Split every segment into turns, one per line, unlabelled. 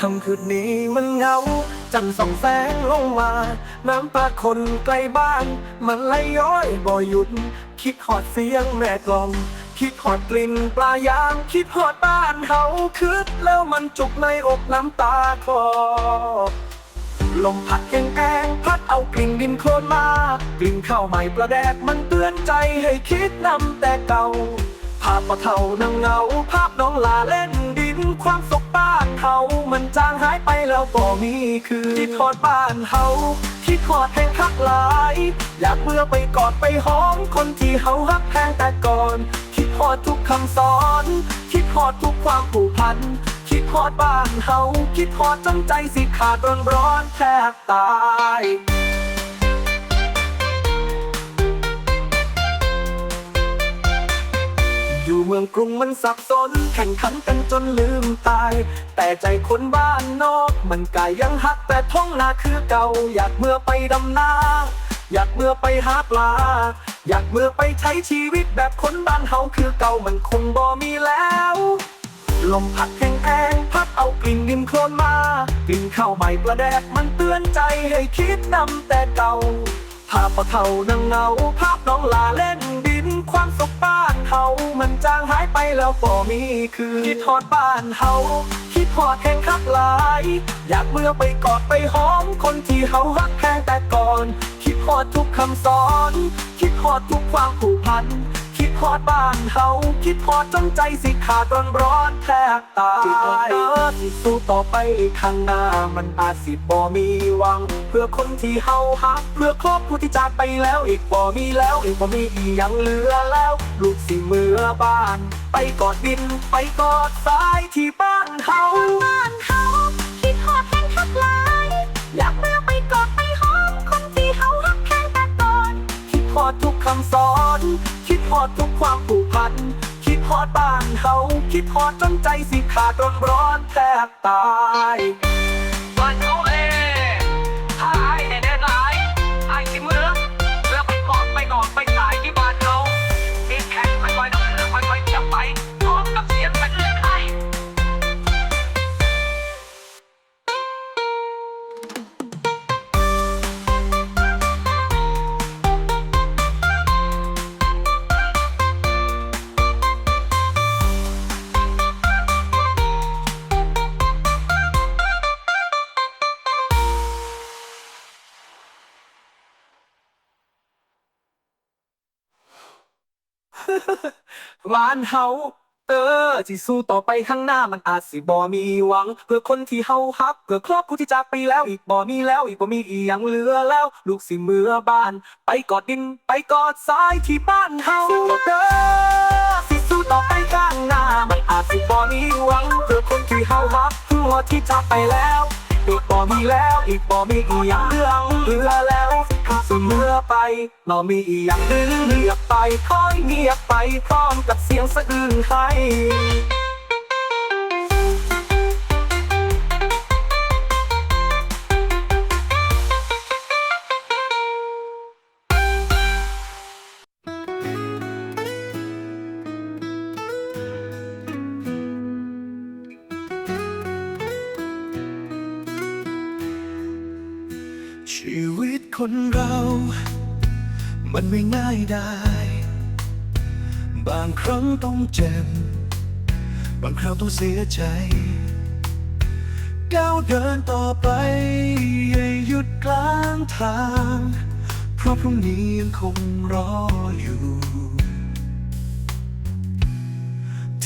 คำคืนนี้มันเหงา จันทร์ส่องแสงลงมา น้ำตาคนไกล้บ้าน มันไหลย้อยบ่หยุด คิดหอดเสียงแม่กลอง คิดหอดกลิ่นปลายาง คิดหอดบ้านเฮาคืดแล้วมันจุกในอกน้ำตาคลอลมพัดแกงแกงพัดเอากลิ่นดินโคลนมากลิ่นข้าวใหม่ประแดกมันเตือนใจให้คิดนำแต่เก่า ภาพปะเทานังเงา ภาพน้องลาเล่น นความสุขบ้านเฮามันจางหายไปแล้วบ่มีคือคิดทอดบ้านเฮาคิดทอดแห่งคักหลาย อยากเมื่อไปกอดไปหอมคนที่เฮาฮักแพงแต่ก่อนคิดทอดทุกคำสอนคิดทอดทุกความผูกพันคิดทอดบ้านเฮาคิดทอดจนใจสิขาดร้อนร้อนแทบตาย อยู่เมืองกรุงมันสับสน แข่งขันกันจนลืมตาย แต่ใจคนบ้านนอก มันกายยังหักแต่ท้องนาคือเก่า อยากเมื่อไปดำนาอยากเมื่อไปหาปลา อยากเมื่อไปใช้ชีวิตแบบคนบ้านเฮาคือเก่ามันคงบ่มีแล้ว ลมพัดแห้งแงพัดเอากลิ่นดินโคลนมากลิ่นข้าวใหม่ประแดกมันเตือนใจให้คิดนำแต่เก่าภาพปะเทานังเงาภาพน้องลาเล่น ความสุขบ้านเฮา มันจางหายไปแล้วบ่มีคือคิดทอดบ้านเฮาคิดทอดแห่งคักหลาย อยากเมื่อไปกอดไปหอม คนที่เฮาฮักแพงแต่ก่อน คิดทอดทุกคำสอน คิดทอดทุกความผูกพัน คิดทอดบ้านเฮาคิดทอดจนใจสิขาดร้อนร้อนแทบตายสิสู้ต่อไปข้างหน้า มันอาจสิบ่มีหวัง เพื่อคนที่เฮาฮัก เพื่อครอบครัวที่จากไปแล้วอีกบ่มีแล้วอีกบ่มีอีหยังเหลือแล้ว ลูกสิเมื่อบ้าน ไปกอดดินไปกอดทรายที่บ้านเฮา
บ้านเฮาคิดฮอดแห่งทักลายอยากเมื่อไปกอดไปหอมคนที่เฮารักแค่แต่ก่อน
คิดทอดทุกคำสอน คิดทอดทุกความผูกพัน คิดทอดบ้านเฮาคิดทอดจนใจสิขาดร้อนร้อนแทบตาย
บ้านเฮา
เออที่สู้ต่อไปข้างหน้ามันอาจสิบ่มีหวัง เพื่อคนที่เฮาฮักเพื่อครอบครัวที่จากไปแล้วอีกบ่มีแล้วอีกบ่มีอีหยังเหลือแล้ว ลูกสิเมื่อบ้าน ไปกอดดินไปกอดทรายที่บ้านเฮาเด้อสิสู้ต่อไปข้างหน้ามันอาจสิบ่มีหวัง เพื่อคนที่เฮาฮักเพื่อที่จากไปแล้ว อีกบ่มีแล้วอีกบ่มีอีหยังเหลือเหลือแล้ว เมื่อไปเรามีอีหยังดื้อเงียบไปคอยเงียบไปพร้อมกับเสียงสะอื้นให้ชี มันไม่ง่ายได้ บางครั้งต้องเจ็บบางคราวต้องเสียใจ ก้าวเดินต่อไปอย่าหยุดกลางทาง เพราะพรุ่งนี้ยังคงรออยู่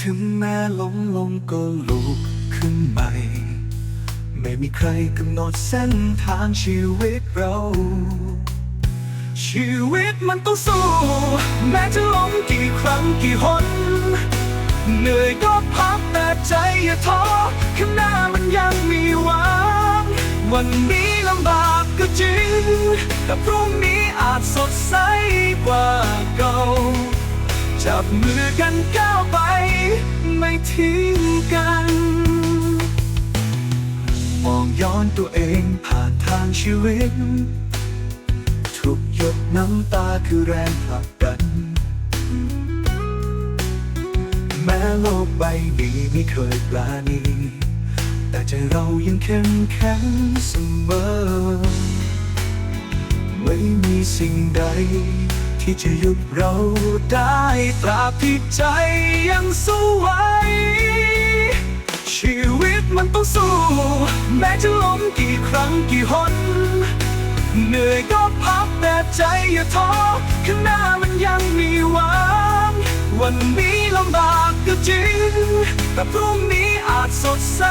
ถึงแม้ล้มลงก็ลุกขึ้นใหม่ ไม่มีใครกำหนดเส้นทางชีวิตเรา ชีวิตมันต้องสู้ แม้จะล้มกี่ครั้งกี่หน เหนื่อยก็พักแต่ใจอย่าท้อข้างหน้ามันยังมีหวัง วันนี้ลำบากก็จริง แต่พรุ่งนี้อาจสดใสกว่าเก่า จับมือกันก้าวไป ไม่ทิ้งกัน มองย้อนตัวเองผ่านทางชีวิต หยดน้ำตาคือแรงผลักดัน แม้โลกใบนี้ไม่เคยปราณี แต่ใจเรายังเข้มแข็งเสมอ ไม่มีสิ่งใด ที่จะหยุดเราได้ตราบที่ใจยังสู้ไหวชีวิตมันต้องสู้ แม้จะล้มกี่ครั้งกี่หน เหนื่อยก็พักแต่ใจอย่าท้อข้างหน้ามันยังมีหวัง วันนี้ลำบากก็จริง แต่พรุ่งนี้อาจสดใส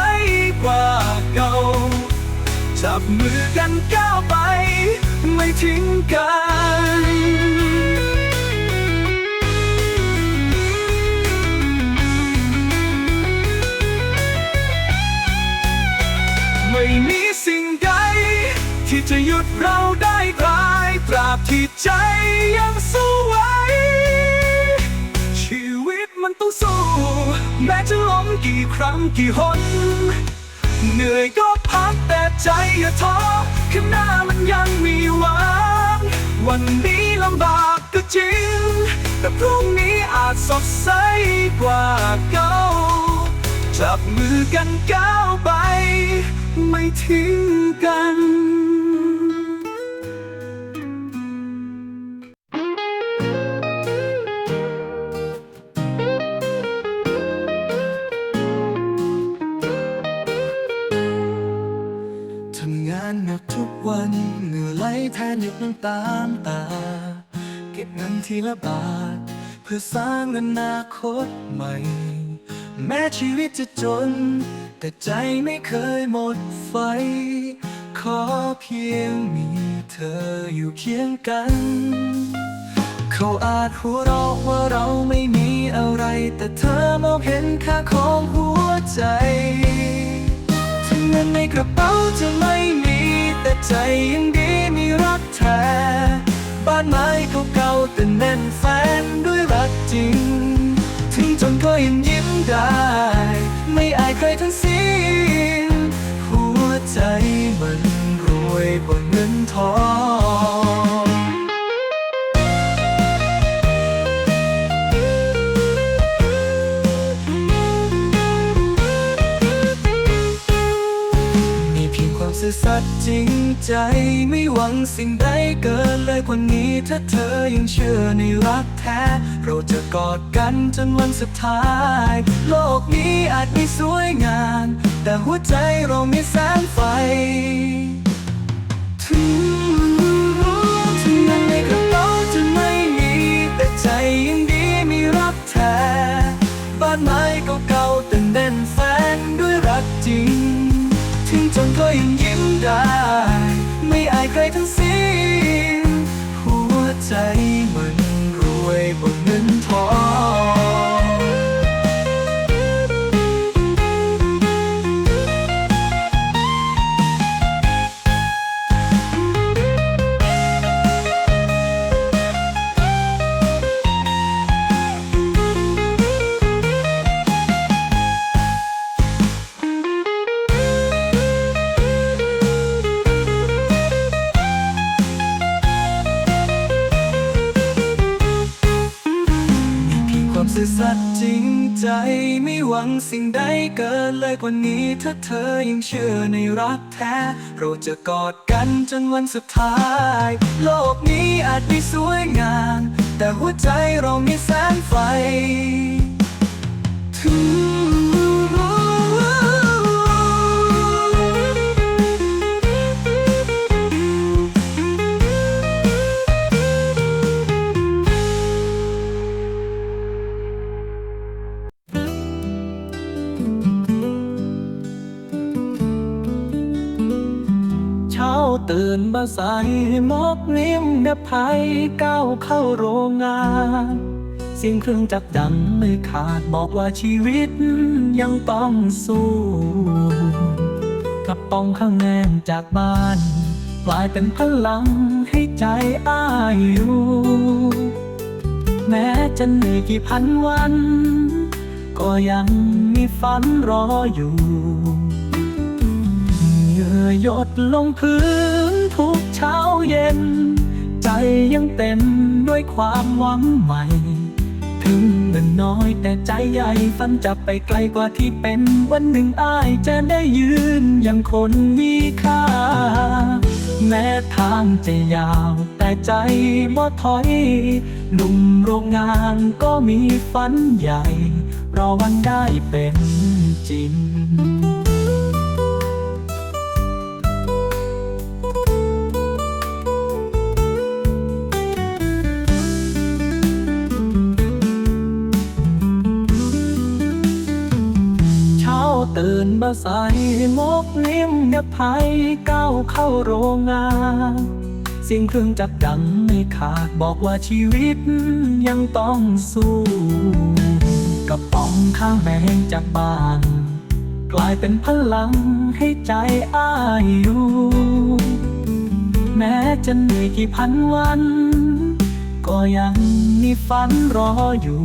กว่าเก่า จับมือกันก้าวไป ไม่ทิ้งกันไม่มี ที่จะหยุดเราได้กลายตราบที่ใจยังสู้ไหวชีวิตมันต้องสู้ แม้จะล้มกี่ครั้งกี่หน เหนื่อยก็พักแต่ใจอย่าท้อข้างหน้ามันยังมีหวัง วันนี้ลำบากก็จริง แต่พรุ่งนี้อาจสดใสกว่าเก่าจับมือกันก้าวไป ไม่ทิ้งกันานหนักทุกวันเหงื่อไหลแทนหยดน้ำตาตา เก็บเงินทีละบาท เพื่อสร้างอนาคตใหม่ แม้ชีวิตจะจน แต่ใจไม่เคยหมดไฟ ขอเพียงมีเธออยู่เคียงกัน เขาอาจหัวเราะว่าเราไม่มีอะไร แต่เธอมองเห็นค่าของหัวใจถึงเงินในกระเป๋าจะไม่มี แต่ใจยังดีมีรักแท้ บ้านไม้เก่าๆแต่แน่นแฟนด้วยรักจริง ถึงจนก็ยังยิ้มได้ ไม่อายใครทั้งสิ้น หัวใจมันรวยบนเงินทอง จริงใจไม่หวังสิ่งใดเกินเลยกว่านี้ถ้าเธอยังเชื่อในรักแท้ เราจะกอดกันจนวันสุดท้าย โลกนี้อาจไม่สวยงามแต่หัวใจเรามีแสงไฟถึงถึง ใจไม่หวังสิ่งใดเกินเลยกว่านี้ ถ้าเธอยังเชื่อในรักแท้ เราจะกอดกันจนวันสุดท้าย โลกนี้อาจไม่สวยงาม แต่หัวใจเรามีแสงไฟถึง ตื่นมาใส่หมอกนิ่มเดบภัยก้าวเข้าโรงงานเสียงเครื่องจักรดังไม่ขาดบอกว่าชีวิตยังต้องสู้กระป๋องข้างแนงจากบ้าน กลายเป็นพลังให้ใจอ้ายอยู่แม้จะเหนื่อยกี่พันวัน ก็ยังมีฝันรออยู่ หยดลงพื้นทุกเช้าเย็น ใจยังเต็มด้วยความหวังใหม่ ถึงเงินน้อยแต่ใจใหญ่ฝันจะไปไกลกว่าที่เป็นวันหนึ่งอ้ายจะได้ยืนอย่างคนมีค่า แม้ทางจะยาวแต่ใจบ่ถอย หนุ่มโรงงานก็มีฝันใหญ่ รอวันได้เป็นจริง ตื่นมาใส่มกลิ้มเนบไผ่ก้าวเข้าโรงงานเสียงเครื่องจักรดังไม่ขาดบอกว่าชีวิตยังต้องสู้กระป๋องข้างแมงจากบ้าน กลายเป็นพลังให้ใจอ้ายอยู่แม้จะเหนื่อยกี่พันวัน ก็ยังมีฝันรออยู่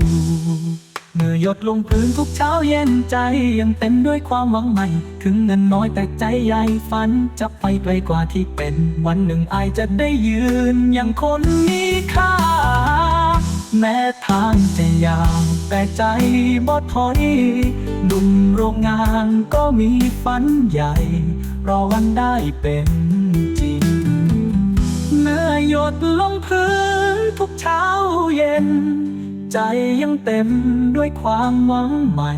เมื่อหยดลงพื้นทุกเช้าเย็นใจ ยังเต็มด้วยความหวังใหม่ ถึงเงินน้อยแต่ใจใหญ่ฝันจะไปไกลกว่าที่เป็น วันหนึ่งอายจะได้ยืนอย่างคนมีค่า แม้ทางจะยาวแต่ใจบ่ถอยหนุ่มโรงงานก็มีฝันใหญ่ รอวันได้เป็นจริง เมื่อหยดลงพื้นทุกเช้าเย็น ใจยังเต็มด้วยความหวังใหม่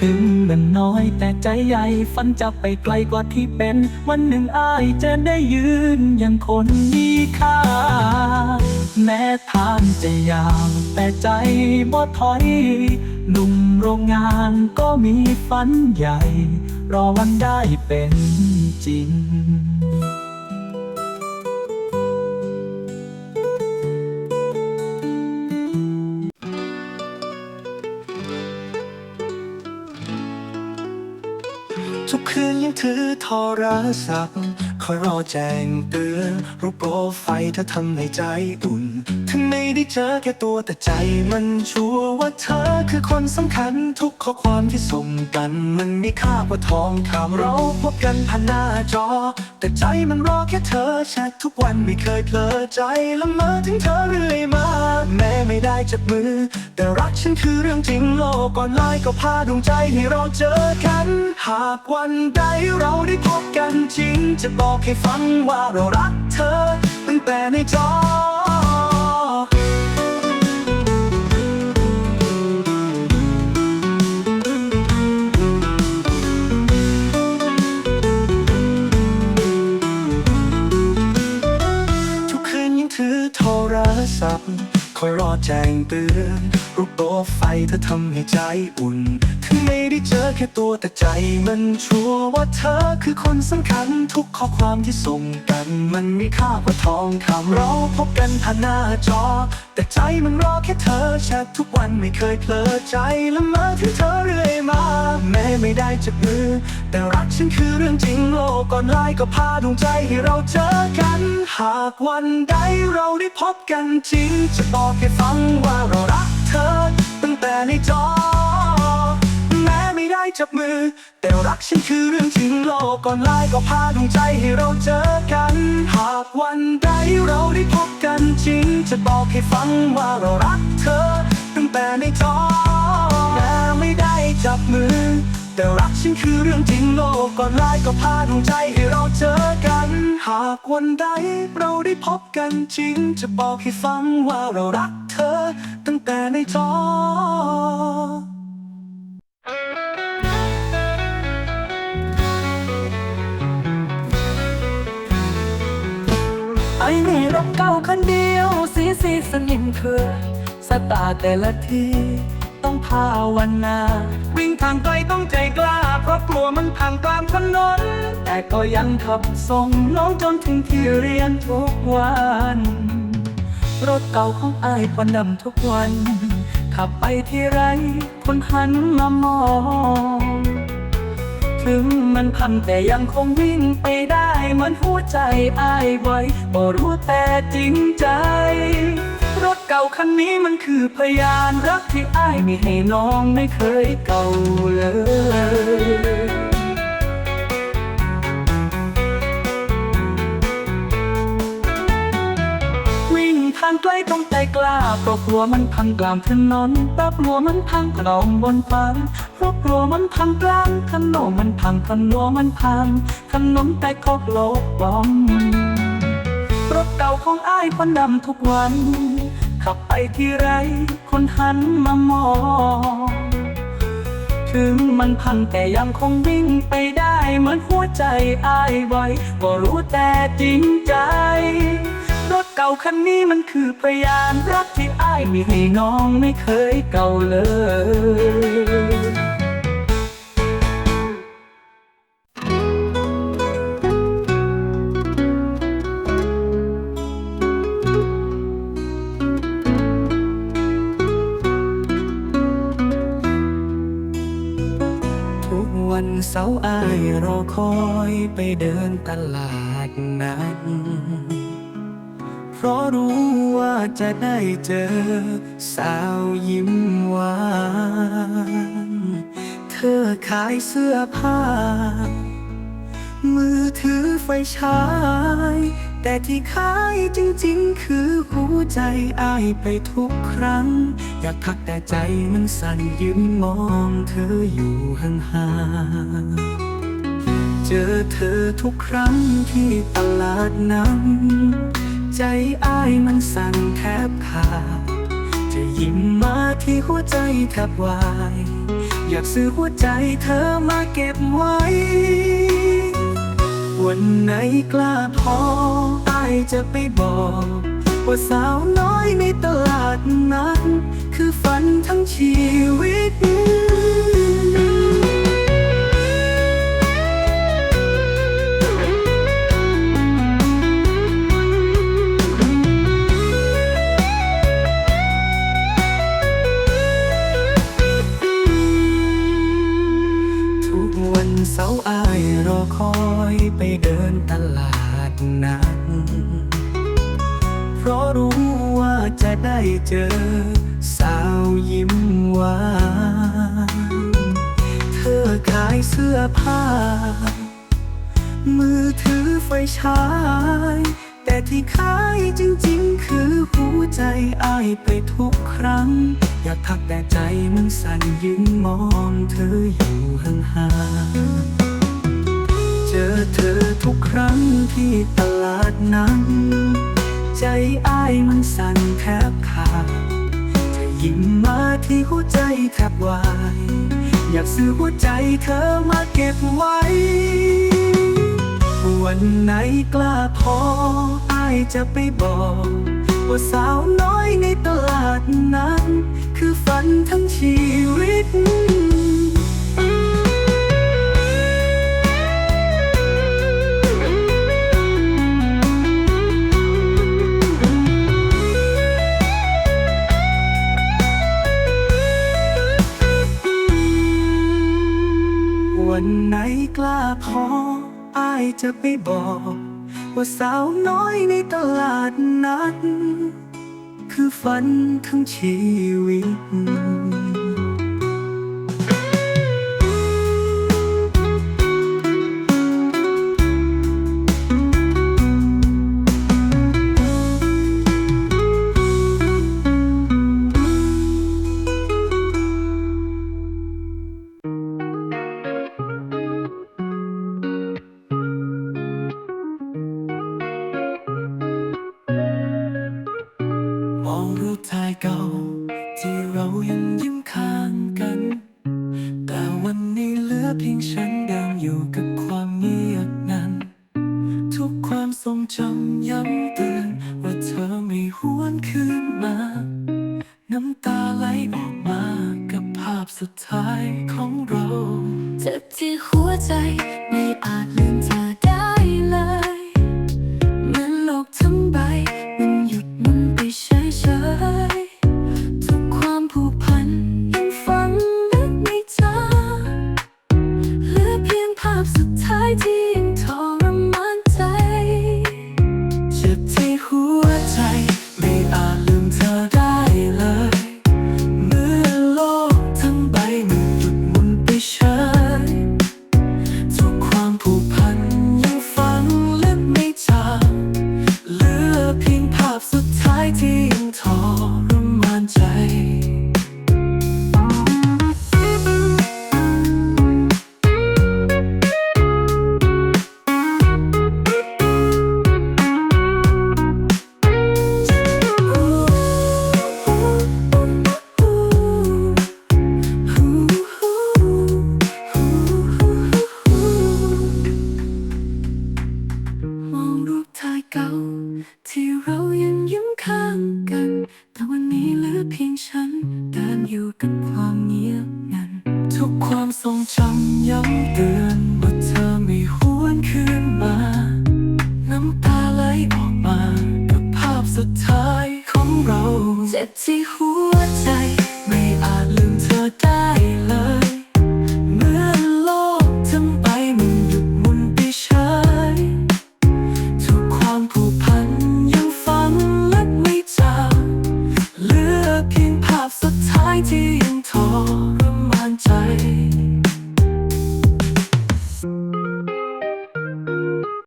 ถึงเงินน้อยแต่ใจใหญ่ฝันจะไปไกลกว่าที่เป็น วันหนึ่งอ้ายจะได้ยืนอย่างคนมีค่า แม้ทางจะยาวแต่ใจบ่ถอย หนุ่มโรงงานก็มีฝันใหญ่ รอวันได้เป็นจริง ทุกคืนยังถือโทรศัพท์คอยรอแจ้งเตือนรูปโปรไฟล์เธอทำให้ใจอุ่น ถึงไม่ได้เจอแค่ตัวแต่ใจมันชัวร์ว่า เธอคือคนสำคัญทุกข้อความที่ส่งกัน มันมีค่ากว่าทองคำเราพบกันผ่านหน้าจอ แต่ใจมันรอแค่เธอแชททุกวันไม่เคยเพลอใจละเมอถึงเธอเรื่อยมา แม้ไม่ได้จับมือ แต่รักฉันคือเรื่องจริงโลกก่อนไลน์ก็พาดวงใจให้เราเจอกัน หากวันใดเราได้พบกันจริง จะบอกให้ฟังว่าเรารักเธอตั้งแต่ในจอ อยรอแจ้งเตือนรูปโปรไฟเธอทำให้ใจอุ่นถึงไม่ได้เจอแค่ตัวแต่ใจมันชัวร์ว่าเธอคือคนสำคัญทุกข้อความที่ส่งกัน มันมีค่ากว่าทองคำเราพบกันผ่านหน้าจอ แต่ใจมันรอแค่เธอแชททุกวันไม่เคยเพลอใจละเมอถึงเธอเรื่อยมา แม้ไม่ได้จับมือ แต่รักฉันคือเรื่องจริงโลกก่อนไลน์ก็พาดวงใจให้เราเจอกัน หากวันใดเราได้พบกันจริง จะบอกให้ฟังว่าเรารักเธอ ตั้งแต่ในจอ ไม่ได้จับมือ แต่รักฉันคือเรื่องจริงโลกก่อนไลน์ก็พาดวงใจให้เราเจอกัน หากวันใดเราได้พบกันจริง จะบอกให้ฟังว่าเรารักเธอ ตั้งแต่ในจอแม้ไม่ได้จับมือ แต่รักฉันคือเรื่องจริงโลกก่อนไลน์ก็พาดวงใจให้เราเจอกัน หากวันใดเราได้พบกันจริง จะบอกให้ฟังว่าเรารักเธอ ตั้งแต่ในจอ รถเก่าคันเดียวสีสีสนิมเพื่อสตาแต่ละทีต้องพาวันนาวิ่งทางไกลต้องใจกล้า เพราะกลัวมันพังกลางถนน แต่ก็ยังขับส่งน้องจนถึงที่เรียนทุกวัน รถเก่าของอายควันดำทุกวัน ขับไปที่ไรคนหันมามอง ถึงมันพังแต่ยังคงวิ่งไปได้เหมือนหัวใจอายไว้บ่รู้แต่จริงใจ รถเก่าคันนี้มันคือพยานรักที่อายมีให้น้องไม่เคยเก่าเลยางางไกล้ต้องใจกล้าเพราะกลัวมันพังกลางถนนเพราะกลัวมันพังกล่องบนฟ้าเพราะกลัวมันพังกลางถนนมันพังถนนมันพังถนนแต่ก็โลกบอมรถเก่าของอ้ายคนดำทุกวัน ขับไปที่ไรคนหันมามอง ถึงมันพังแต่ยังคงวิ่งไปได้เหมือนหัวใจอ้ายไว้ก็รู้แต่จริงใจ รถเก่าคันนี้มันคือพยานรักที่อ้ายมีให้น้องไม่เคยเก่าเลยทุกวันเสาร์อายรอคอยไปเดินตลาดนัด เพราะรู้ว่าจะได้เจอ สาวยิ้มหวานเธอขายเสื้อผ้า มือถือไฟฉาย แต่ที่ขายจริงๆ คือหัวใจอายไปทุกครั้ง อยากทักแต่ใจมันสั่นยืนมองเธออยู่ห่างๆเจอเธอทุกครั้งที่ตลาดนั้น ใจอายมันสั่นแทบขาดจะยิ้มมาที่หัวใจแทบวาย อยากซื้อหัวใจเธอมาเก็บไว้ วันไหนกล้าพออายจะไปบอก ว่าสาวน้อยในตลาดนั้น คือฝันทั้งชีวิต อคอยไปเดินตลาดนัดเพราะรู้ว่าจะได้เจอสาวยิ้มหวานเธอขายเสื้อผ้า มือถือไฟฉาย แต่ที่ขายจริงๆ คือหัวใจอายไปทุกครั้ง อยากทักแต่ใจมันสั่นยืนมองเธออยู่ห่างๆ เจอเธอทุกครั้งที่ตลาดนั้น ใจอ้ายมันสั่นแทบขาดจะยิ้มมาที่หัวใจแทบวาย อยากซื้อหัวใจเธอมาเก็บไว้ วันไหนกล้าพออ้ายจะไปบอกว่าสาวน้อยในตลาดนั้น คือฝันทั้งชีวิต วันไหนกล้าพออายจะไปบอก ว่าสาวน้อยในตลาดนั้น คือฝันทั้งชีวิต รงจำย้ำเตือนว่าเธอไม่หวนคืนมา น้ำตาไหลออกมากับภาพสุดท้ายของเรา
เจ็บที่หัว นี้เหลือเพียงฉัน
เดิน
อยู่กับความเงียบงัน
ทุกความทรงจำย้ำเตือน